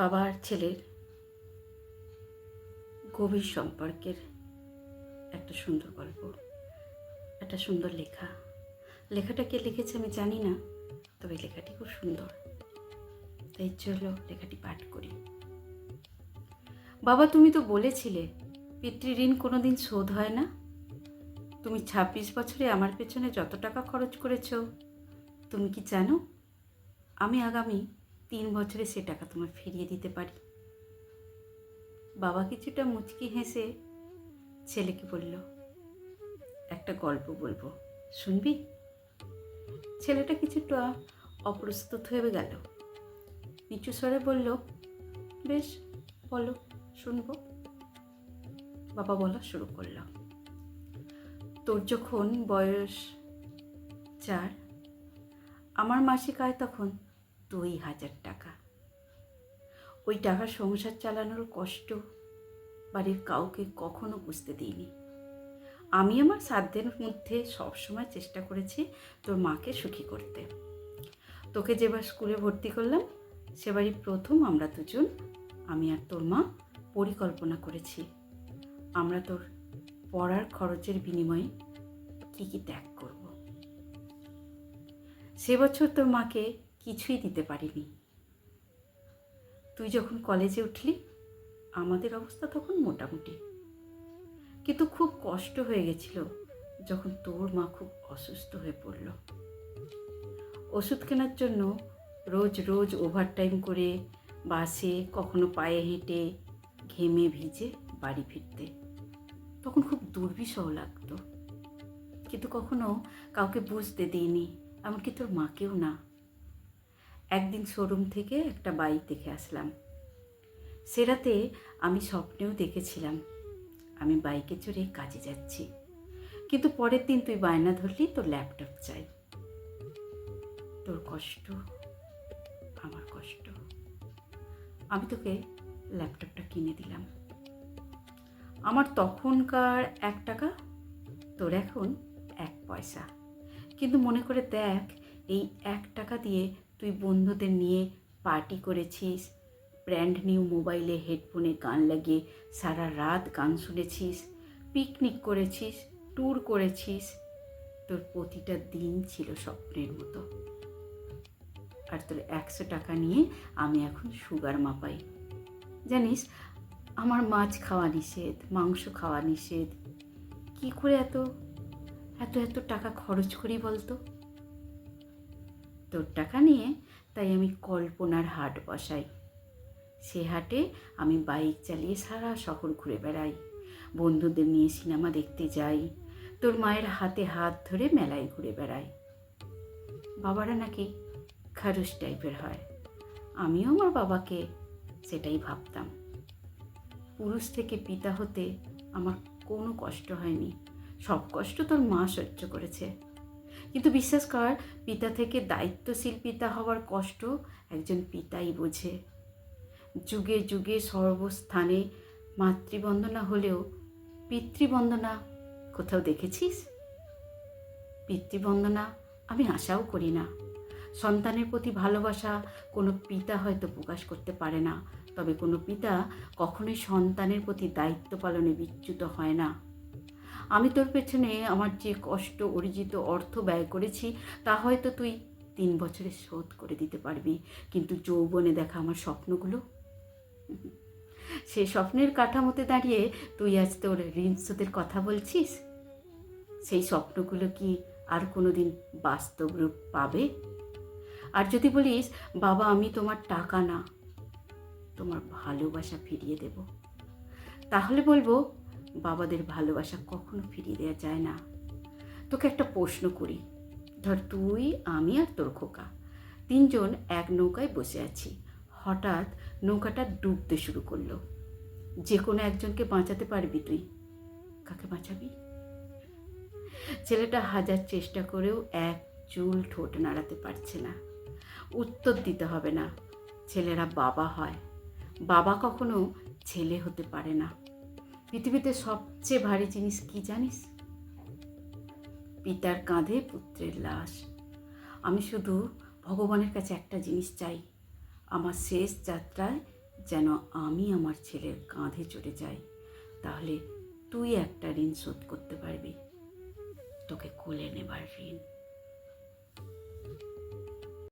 বাবা আর ছেলের গভীর সম্পর্কের একটা সুন্দর গল্প, একটা সুন্দর লেখা। লেখাটা কে লিখেছে আমি জানি না, তবে লেখাটি খুব সুন্দর। তাই চলো লেখাটি পাঠ করি। বাবা, তুমি তো বলেছিলে পিতৃঋণ কোনোদিন শোধ হয় না। তুমি ছাব্বিশ বছরে আমার পেছনে যত টাকা খরচ করেছ, তুমি কি জানো? আমি আগামী তিন বছরে সে টাকা তোমার ফিরিয়ে দিতে পারি। বাবা কিছুটা মুচকি হেসে ছেলেকে বলল, একটা গল্প বলব, শুনবি? ছেলেটা কিছুটা অপ্রস্তুত হয়ে গেল। নিচু স্বরে বলল, বেশ, বলো, শুনব। বাবা বলা শুরু করল, তোর যখন বয়স চার, আমার মাসিক আয় তখন দুই হাজার টাকা। ওই টাকা সংসার চালানোর কষ্ট বাড়ির কাউকে কখনো বুঝতে দিইনি। আমি আমার সাধ্যের মধ্যে সবসময় চেষ্টা করেছি তোর মাকে সুখী করতে। তোকে যেবার স্কুলে ভর্তি করলাম সেবারই প্রথম আমরা দুজন, আমি আর তোর মা, পরিকল্পনা করেছি। আমরা তোর পড়ার খরচের বিনিময়ে কী কী ত্যাগ করব। সে বছর তোর মাকে কিছুই দিতে পারিনি। তুই যখন কলেজে উঠলি, আমাদের অবস্থা তখন মোটামুটি। কিন্তু খুব কষ্ট হয়ে গেছিল যখন তোর মা খুব অসুস্থ হয়ে পড়ল। ওষুধ কেনার জন্য রোজ রোজ ওভারটাইম করে বাসে, কখনো পায়ে হেঁটে, ঘেমে ভিজে বাড়ি ফিরতে। তখন খুব দুর্বিষহ লাগতো। কিন্তু কখনো কাউকে বুঝতে দিইনি, এমনকি তোর মাকেও না। একদিন শোরুম থেকে একটা বাইক দেখে আসলাম। সে রাতে আমি স্বপ্নেও দেখেছিলাম। আমি বাইকে চড়ে কাজে যাচ্ছি। কিন্তু পরের দিন তুই বায়না ধরলি, তোর ল্যাপটপ চাই। তোর কষ্ট, আমার কষ্ট। আমি তোকে ল্যাপটপটা কিনে দিলাম। আমার তখনকার এক টাকা, তোর এখন এক পয়সা। কিন্তু মনে করে দেখ, এই এক টাকা দিয়ে তুই বন্ধুদের নিয়ে পার্টি করেছিস ব্র্যান্ড নিউ মোবাইলে হেডফোনে গান লাগিয়ে সারা রাত গান শুনেছিস পিকনিক করেছিস ট্যুর করেছিস, তোর প্রতিটা দিন ছিল স্বপ্নের মতো। আর তোর একশো টাকা নিয়ে আমি এখন সুগার মাপাই। জানিস, আমার মাছ খাওয়া নিষেধ, মাংস খাওয়া নিষেধ। কী করে এত এত এত টাকা খরচ করি বলতো? তোর টাকা নিয়ে তাই আমি কল্পনার হাট বসাই। সে হাটে আমি বাইক চালিয়ে সারা শহর ঘুরে বেড়াই। বন্ধুদের নিয়ে সিনেমা দেখতে যাই। তোর মায়ের হাতে হাত ধরে মেলায় ঘুরে বেড়াই। বাবারা নাকি খারুস টাইপের হয়। আমিও আমার বাবাকে সেটাই ভাবতাম। পুরুষ থেকে পিতা হতে আমার কোনো কষ্ট হয়নি। সব কষ্ট তোর মা সহ্য করেছে। কিন্তু বিশ্বাস কর, পিতা থেকে দায়িত্বশীল পিতা হওয়ার কষ্ট একজন পিতাই বোঝে। যুগে যুগে সর্বস্থানে মাতৃবন্দনা হলেও পিতৃবন্দনা কোথাও দেখেছিস? পিতৃবন্দনা আমি আশাও করি না। সন্তানের প্রতি ভালোবাসা কোনো পিতা হয়তো প্রকাশ করতে পারে না, তবে কোনো পিতা কখনোই সন্তানের প্রতি দায়িত্ব পালনে বিচ্যুত হয় না। আমি তোর পেছনে আমার যে কষ্ট, অর্জিত অর্থ ব্যয় করেছি, তা হয়তো তুই তিন বছরে শোধ করে দিতে পারবি। কিন্তু যৌবনে দেখা আমার স্বপ্নগুলো। সে স্বপ্নের কাঠামোতে দাঁড়িয়ে তুই আজ তোর ঋণ শোধের কথা বলছিস? সেই স্বপ্নগুলো কি আর কোনো দিন বাস্তব রূপ পাবে? আর যদি বলিস, বাবা, আমি তোমার টাকা না, তোমার ভালোবাসা ফিরিয়ে দেব। তাহলে বলব বাবাদের ভালোবাসা কখনো ফিরিয়ে দেওয়া যায় না। তোকে একটা প্রশ্ন করি। ধর তুই, আমি আর তোর খোকা। তিনজন এক নৌকায় বসে আছি। হঠাৎ নৌকাটা ডুবতে শুরু করল। যে কোনো একজনকে বাঁচাতে পারবি তুই। কাকে বাঁচাবি? ছেলেটা হাজার চেষ্টা করেও এক চুল ঠোঁট নাড়াতে পারছে না। উত্তর দিতে হবে না, ছেলেরা বাবা হয়। বাবা কখনো ছেলে হতে পারে না। পৃথিবীতে সবচেয়ে ভারী জিনিস কি জানিস? পিতার কাঁধে পুত্রের লাশ। আমি শুধু ভগবানের কাছে একটা জিনিস চাই। আমার শেষ যাত্রায় যেন আমি আমার ছেলের কাঁধে চড়ে যাই, তাহলে তুই একটা ঋণ শোধ করতে পারবি। তোকে কোলে নেবার ঋণ।